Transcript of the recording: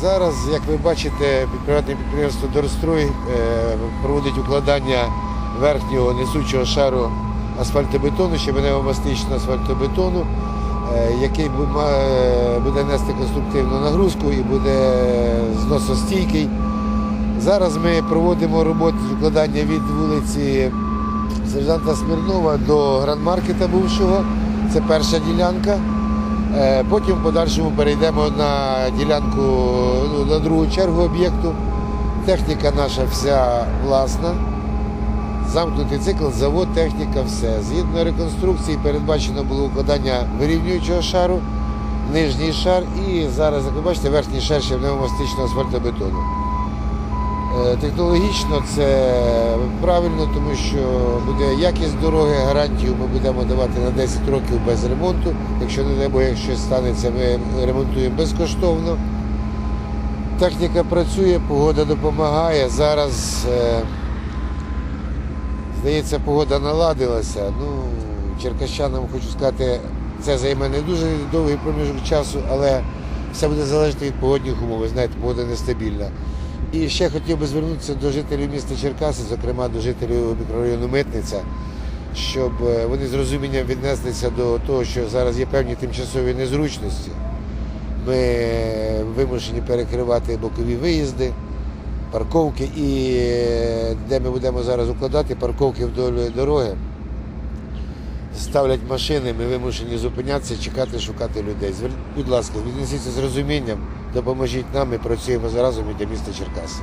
Зараз, як ви бачите, приватне підприємство Дорстрой е, проводить укладання верхнього несучого шару асфальтобетону, щебенево-мастичного асфальтобетону, е, який е, буде нести конструктивну нагрузку і буде зносостійкий. Зараз ми проводимо роботу з укладання від вулиці сержанта Смірнова до грандмаркета бувшого. Це перша ділянка. Е, Потім в подальшому перейдемо на ділянку ну, на другу чергу об'єкту. Техніка наша вся власна. Замкнутий цикл, завод, техніка, все. Згідно реконструкції передбачено було укладання вирівнюючого шару, нижній шар і зараз, як ви бачите, верхній шар ще пневмастичного асфальтобетону. Е, Технологічно це правильно, тому що буде якість дороги, гарантію ми будемо давати на 10 років без ремонту. Якщо не Бог, якщо щось станеться, ми ремонтуємо безкоштовно. Техніка працює, погода допомагає. Зараз, е, здається, погода наладилася. Ну, черкащанам хочу сказати, це займе не дуже довгий проміжок часу, але все буде залежати від погодних умов. Ви знаєте, погода нестабільна. І ще хотів би звернутися до жителів міста Черкаси, зокрема до жителів мікрорайону Митниця, щоб е, вони з розумінням віднеслися до того, що зараз є певні тимчасові незручності. Ми вимушені перекривати бокові виїзди, парковки, і де ми будемо зараз укладати парковки вдоль дороги. Ставлять машини, ми вимушені зупинятися, чекати, шукати людей. Будь ласка, віднесіться з розумінням, допоможіть нам, ми працюємо разом і для міста Черкаси.